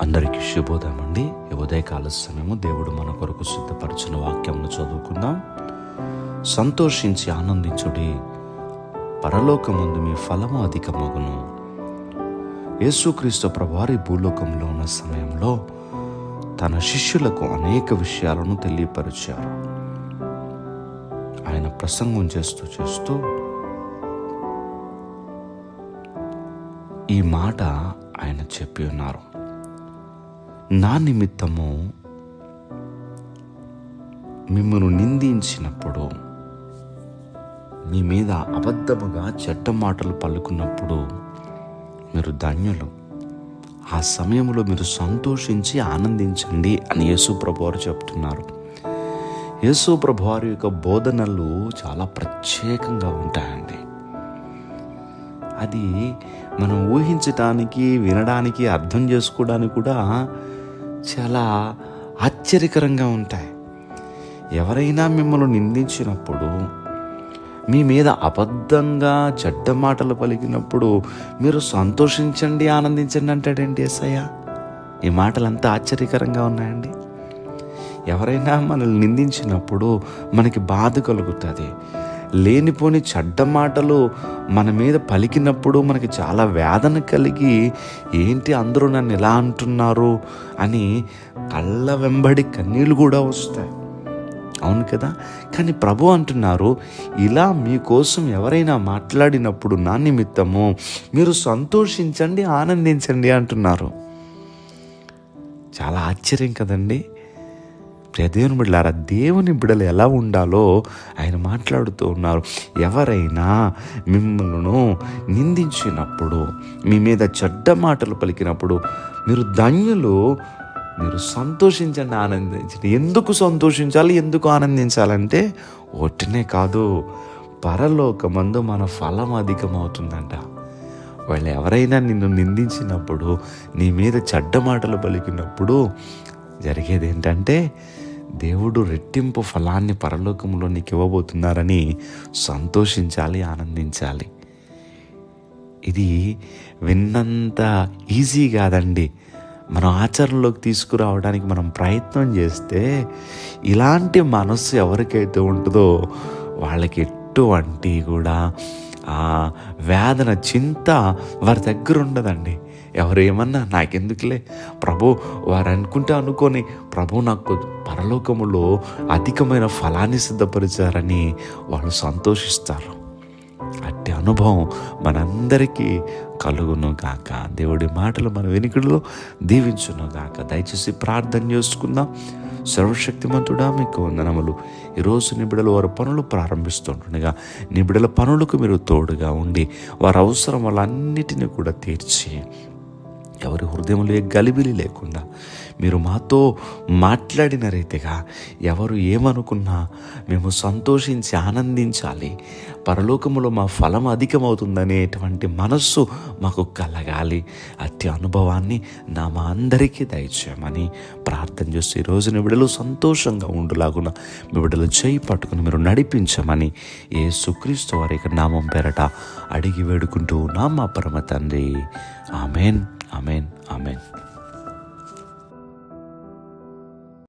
అందరికీ శుభోదయం అండి ఉదయకాల సమయము దేవుడు మన కొరకు సిద్ధపరిచిన వాక్యంను చదువుకుందాం. సంతోషించి ఆనందించుడి. పరలోకముందు మీ ఫలము అధికమగును. యేసుక్రీస్తు ప్రభువారి భూలోకంలో ఉన్న సమయంలో తన శిష్యులకు అనేక విషయాలను తెలియపరిచారు. ఆయన ప్రసంగం చేస్తూ చేస్తూ ఈ మాట ఆయన చెప్పి ఉన్నారు. నా నిమిత్తము మిమ్మల్ని నిందించినప్పుడు మీ మీద అబద్ధముగా చెడ్డ మాటలు పలుకున్నప్పుడు మీరు ధన్యులు. ఆ సమయంలో మీరు సంతోషించి ఆనందించండి అని యేసు వారు చెప్తున్నారు. యేసు వారి యొక్క బోధనలు చాలా ప్రత్యేకంగా ఉంటాయండి. అది మనం ఊహించటానికి వినడానికి అర్థం చేసుకోవడానికి కూడా చాలా ఆశ్చర్యకరంగా ఉంటాయి. ఎవరైనా మిమ్మల్ని నిందించినప్పుడు మీ మీద అబద్ధంగా చెడ్డ మాటలు పలికినప్పుడు మీరు సంతోషించండి ఆనందించండి అంటాడండి ఎస్ఐయ ఈ మాటలు అంతా ఆశ్చర్యకరంగా ఉన్నాయండి. ఎవరైనా మనల్ని నిందించినప్పుడు మనకి బాధ కలుగుతుంది. లేనిపోని చెడ్డ మాటలు మన మీద పలికినప్పుడు మనకి చాలా వేదన కలిగి ఏంటి అందరూ నన్ను ఎలా అంటున్నారు? అని కళ్ళ వెంబడి కన్నీళ్ళు కూడా వస్తాయి. అవును కదా? కానీ ప్రభు అంటున్నారు ఇలా మీకోసం ఎవరైనా మాట్లాడినప్పుడు నా నిమిత్తము మీరు సంతోషించండి ఆనందించండి అంటున్నారు. చాలా ఆశ్చర్యం కదండి? దేవుని బిడ్డలారా దేవుని బిడ్డలు ఎలా ఉండాలో ఆయన మాట్లాడుతూ ఉన్నారు. ఎవరైనా మిమ్మల్ని నిందించినప్పుడు మీ మీద చెడ్డ మాటలు పలికినప్పుడు మీరు ధన్యులు మీరు సంతోషించండి ఆనందించండి. ఎందుకు సంతోషించాలి ఎందుకు ఆనందించాలంటే ఒట్టినే కాదు పరలోకమందు మన ఫలం అధికమవుతుందంట. వాళ్ళు ఎవరైనా నిన్ను నిందించినప్పుడు నీ మీద చెడ్డ మాటలు పలికినప్పుడు జరిగేది ఏంటంటే దేవుడు రెట్టింపు ఫలాన్ని పరలోకంలో నీకు ఇవ్వబోతున్నారని సంతోషించాలి ఆనందించాలి. ఇది విన్నంత ఈజీ కాదండి. మనం ఆచరణలోకి తీసుకురావడానికి మనం ప్రయత్నం చేస్తే ఇలాంటి మనస్సు ఎవరికైతే ఉంటుందో వాళ్ళకి ఎటువంటి కూడా ఆ వేదన చింత వారి దగ్గర ఉండదండి. ఎవరు ఏమన్నా నాకెందుకులే? ప్రభు వారు అనుకుంటే అనుకొని ప్రభు నాకు పరలోకములో అధికమైన ఫలాన్ని సిద్ధపరిచారని వాళ్ళు సంతోషిస్తారు. అట్టి అనుభవం మనందరికీ కలుగును గాక. దేవుడి మాటలు మన వెనుకడిలో దీవించును గాక. దయచేసి ప్రార్థన చేసుకుందాం. సర్వశక్తిమంతుడా మీకు వందనములు. ఈరోజు నిబిడలు వారి పనులు ప్రారంభిస్తుండగా నిబిడల పనులకు మీరు తోడుగా ఉండి వారి అవసరం వాళ్ళన్నిటిని కూడా తీర్చి ఎవరి హృదయంలో ఏ గలిబిలి లేకుండా మీరు మాతో మాట్లాడిన రీతిగా ఎవరు ఏమనుకున్నా మేము సంతోషించి ఆనందించాలి. పరలోకములో మా ఫలం అధికమవుతుందనేటువంటి మనస్సు మాకు కలగాలి. అట్టి అనుభవాన్ని నా మా అందరికీ దయచేయమని ప్రార్థన చేస్తే ఈ రోజు నిబిడలు సంతోషంగా ఉండులాగున మీ బిడ్డలు చేయి పట్టుకుని మీరు నడిపించమని ఏ సుక్రీస్తు వారి నామం పేరట అడిగి వేడుకుంటూ నా మా పరమ తండ్రి. ఆమెన్. Amen amen